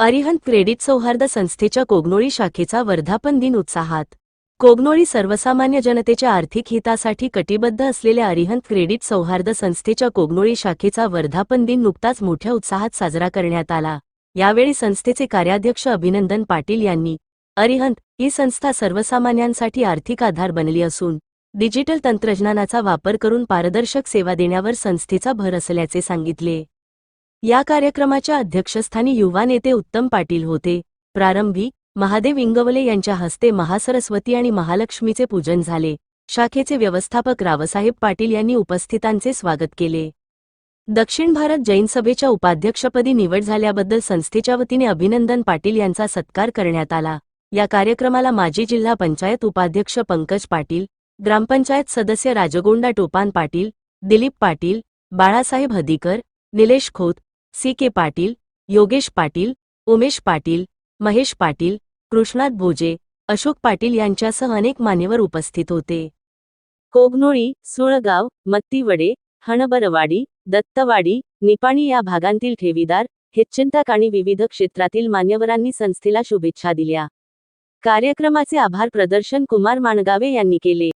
Arihant credit सौहार्द संस्थेच्या कोगनोळी शाखेचा वर्धापन दिन उत्साहात. कोगनोळी सर्वसामान्य जनतेच्या आर्थिक हितासाठी कटिबद्ध असलेल्या अरिहंत क्रेडिट सौहार्द संस्थेच्या कोगनोळी शाखेचा वर्धापन दिन नुकताच मोठ्या उत्साहात साजरा करण्यात आला. यावेळी संस्थेचे कार्याध्यक्ष अभिनंदन पाटील यांनी अरिहंत ही संस्था सर्वसामान्यांसाठी आर्थिक आधार बनली असून डिजिटल तंत्रज्ञानाचा वापर करून पारदर्शक सेवा देण्यावर संस्थेचा भर असल्याचे सांगितले. या कार्यक्रमाच्या अध्यक्षस्थानी युवा नेते उत्तम पाटील होते. प्रारंभी महादेव इंगवले यांच्या हस्ते महासरस्वती आणि महालक्ष्मीचे पूजन झाले. शाखेचे व्यवस्थापक रावसाहेब पाटील यांनी उपस्थितांचे स्वागत केले. दक्षिण भारत जैन सभेच्या उपाध्यक्षपदी निवड झाल्याबद्दल संस्थेच्या वतीने अभिनंदन पाटील यांचा सत्कार करण्यात आला. या कार्यक्रमाला माजी जिल्हा पंचायत उपाध्यक्ष पंकज पाटील ग्रामपंचायत सदस्य राजगोंडा टोपान पाटील दिलीप पाटील बाळासाहेब हदीकर निलेश खोत सी के पाटील योगेश पाटील उमेश पाटील महेश पाटील कृष्णात भोजे अशोक पाटील यांच्यासह अनेक मान्यवर उपस्थित होते. कोगनोळी सुळगाव मत्तीवडे हणबरवाडी दत्तवाडी निपाणी या भागांतील ठेवीदार हिच्चिंतक आणि विविध क्षेत्रातील मान्यवरांनी संस्थेला शुभेच्छा दिल्या. कार्यक्रमाचे आभार प्रदर्शन कुमार माणगावे यांनी केले.